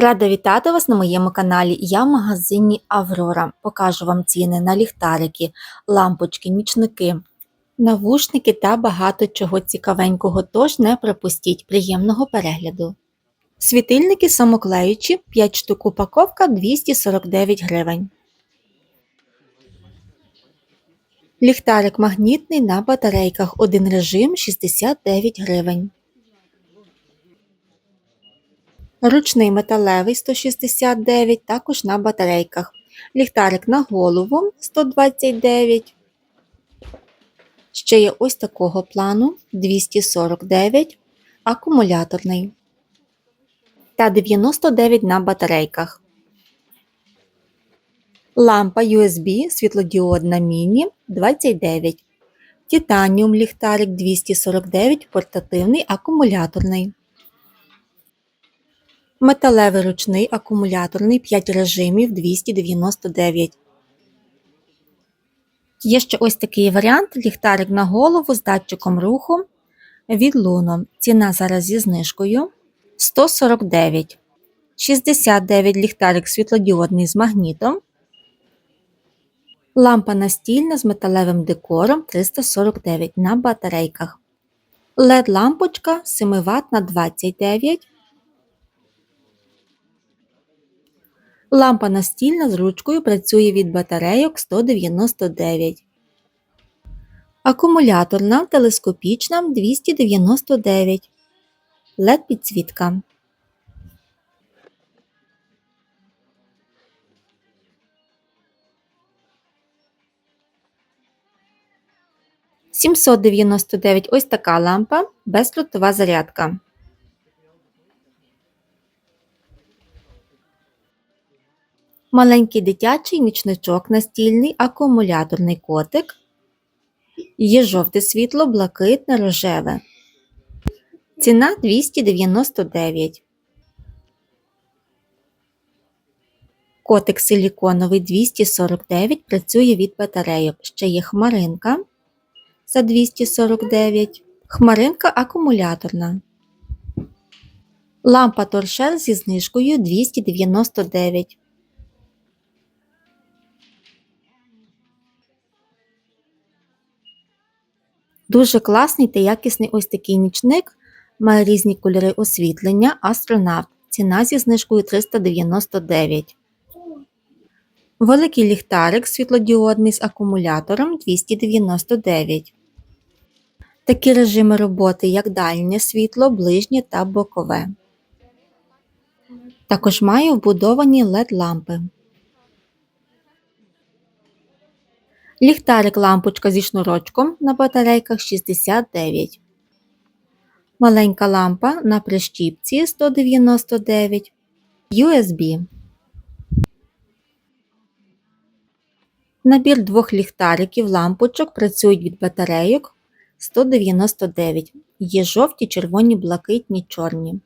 Рада вітати вас на моєму каналі. Я в магазині Аврора. Покажу вам ціни на ліхтарики, лампочки, нічники, навушники та багато чого цікавенького, тож не пропустіть приємного перегляду. Світильники самоклеючі, 5 штук упаковка 249 гривень. Ліхтарик магнітний на батарейках, один режим 69 гривень. Ручний металевий 169, також на батарейках. Ліхтарик на голову 129. Ще є ось такого плану 249, акумуляторний. Та 99 на батарейках. Лампа USB світлодіодна міні 29. Титаніум ліхтарик 249, портативний акумуляторний. Металевий ручний акумуляторний 5 режимів 299. Є ще ось такий варіант: ліхтарик на голову з датчиком руху від Luno. Ціна зараз зі знижкою 149. 69 ліхтарик світлодіодний з магнітом. Лампа настільна з металевим декором 349 на батарейках. LED лампочка 7 Вт на 29. Лампа настільна з ручкою працює від батарейок 199. Акумуляторна телескопічна 299. LED підсвітка. Сімсот дев'яносто дев'ять ось така лампа бездротова зарядка. Маленький дитячий нічничок настільний, акумуляторний котик. Є жовте світло, блакитне, рожеве. Ціна 299. Котик силіконовий 249 працює від батарейок. Ще є хмаринка за 249. Хмаринка акумуляторна. Лампа торшер зі знижкою 299. Дуже класний та якісний ось такий нічник. Має різні кольори освітлення, астронавт. Ціна зі знижкою 399. Великий ліхтарик світлодіодний з акумулятором 299. Такі режими роботи, як дальнє світло, ближнє та бокове. Також має вбудовані LED Ліхтарик лампочка зі шнурочком на батарейках 69. Маленька лампа на прищіпці 199. USB. Набір двох ліхтариків лампочок працюють від батарейок 199. Є жовті, червоні, блакитні, чорні.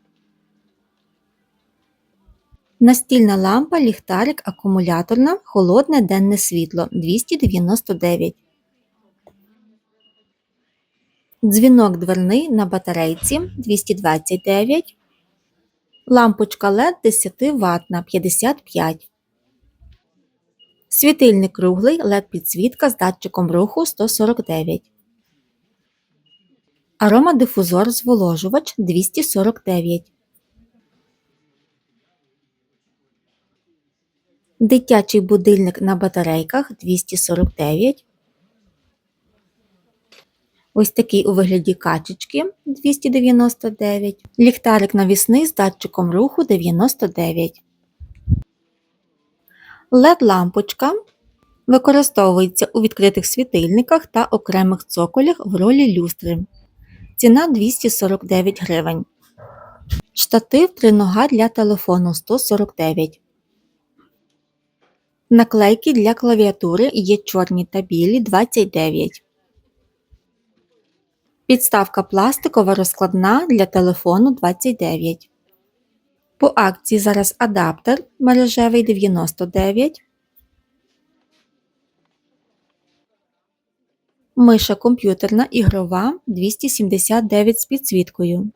Настільна лампа, ліхтарик, акумуляторна, холодне денне світло 299. Дзвінок дверний на батарейці 229. Лампочка LED 10 Вт на 55. Світильник круглий LED підсвітка з датчиком руху 149. Аромадифузор зволожувач 249. Дитячий будильник на батарейках 249. Ось такий у вигляді качечки 299. Ліхтарик навісний з датчиком руху 99. LED-лампочка використовується у відкритих світильниках та окремих цоколях в ролі люстри. Ціна 249 гривень. Штатив тринога для телефону 149. Наклейки для клавіатури є чорні та білі 29. Підставка пластикова розкладна для телефону 29. По акції зараз адаптер мережевий 99. Миша комп'ютерна ігрова 279 з підсвіткою.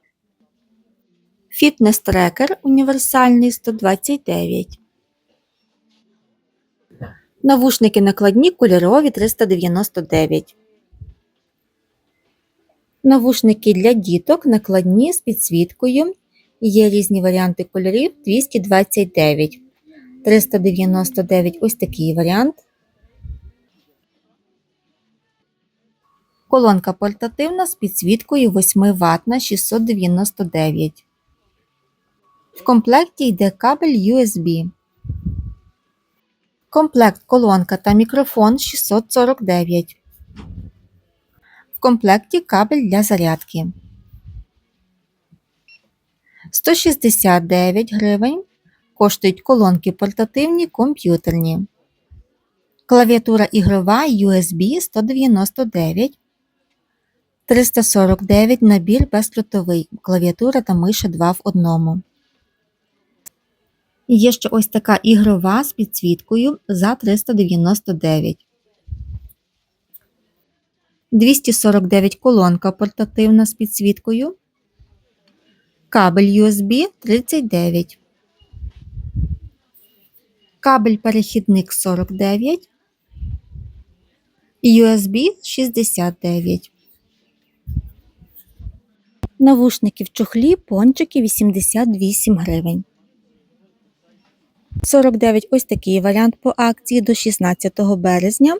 Фітнес-трекер універсальний 129. Навушники накладні кольорові 399. Навушники для діток накладні з підсвіткою. Є різні варіанти кольорів 229. 399 ось такий варіант. Колонка портативна з підсвіткою 8 Вт на 699. В комплекті йде кабель USB. Комплект колонка та мікрофон 649. В комплекті кабель для зарядки. 169 гривень. Коштують колонки портативні комп'ютерні. Клавіатура ігрова USB 199. 349 набір бездротовий. Клавіатура та миша 2 в одному. Є ще ось така ігрова з підсвіткою за 399. 249 колонка портативна з підсвіткою. Кабель USB 39. Кабель перехідник 49. USB 69. Навушники в чохлі пончики 88 гривень. 49 ось такий варіант по акції до 16 березня.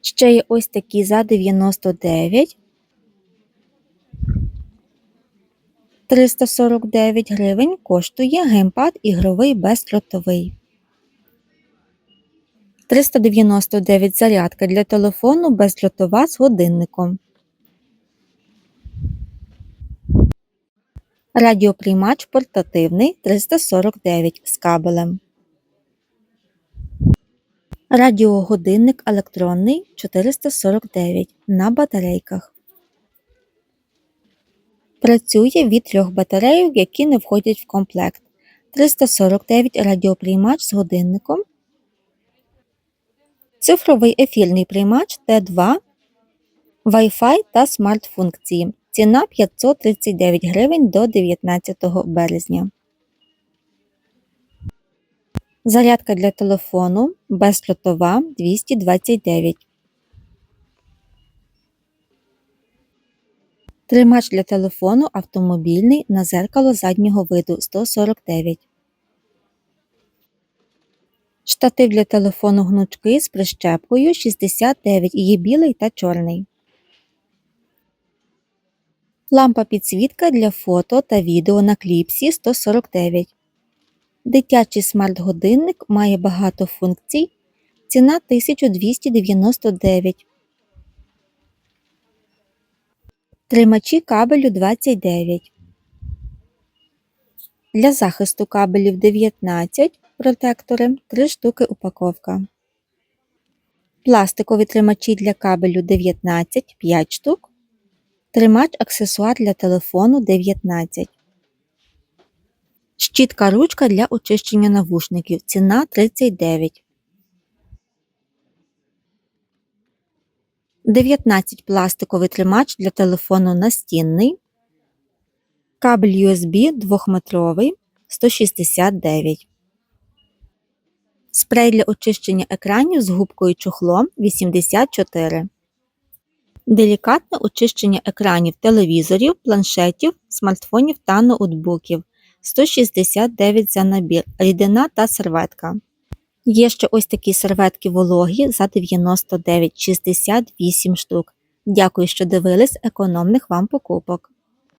Ще є ось такі за 99. 349 гривень коштує геймпад ігровий бездротовий. 399 зарядка для телефону бездротова з годинником. Радіоприймач портативний 349 з кабелем. Радіогодинник електронний 449 на батарейках. Працює від трьох батарейок, які не входять в комплект. 349 радіоприймач з годинником. Цифровий ефірний приймач Т2, Wi-Fi та смарт-функції. Ціна 539 гривень до 19 березня. Зарядка для телефону бездротова 229. Тримач для телефону автомобільний на зеркало заднього виду 149. Штатив для телефону гнучкий з прищепкою 69. Є білий та чорний. Лампа підсвітка для фото та відео на кліпсі 149. Дитячий смарт-годинник має багато функцій. Ціна 1299. Тримачі кабелю 29. Для захисту кабелів 19. Протектори 3 штуки упаковка. Пластикові тримачі для кабелю 19 5 штук. Тримач аксесуар для телефону 19. Щітка ручка для очищення навушників. Ціна 39. 19 пластиковий тримач для телефону настінний. Кабель USB 2-метровий 169. Спрей для очищення екранів з губкою чохлом 84. Делікатне очищення екранів телевізорів, планшетів, смартфонів та ноутбуків 169 за набір, рідина та серветка. Є ще ось такі серветки вологі за 99,68 штук. Дякую, що дивились економних вам покупок.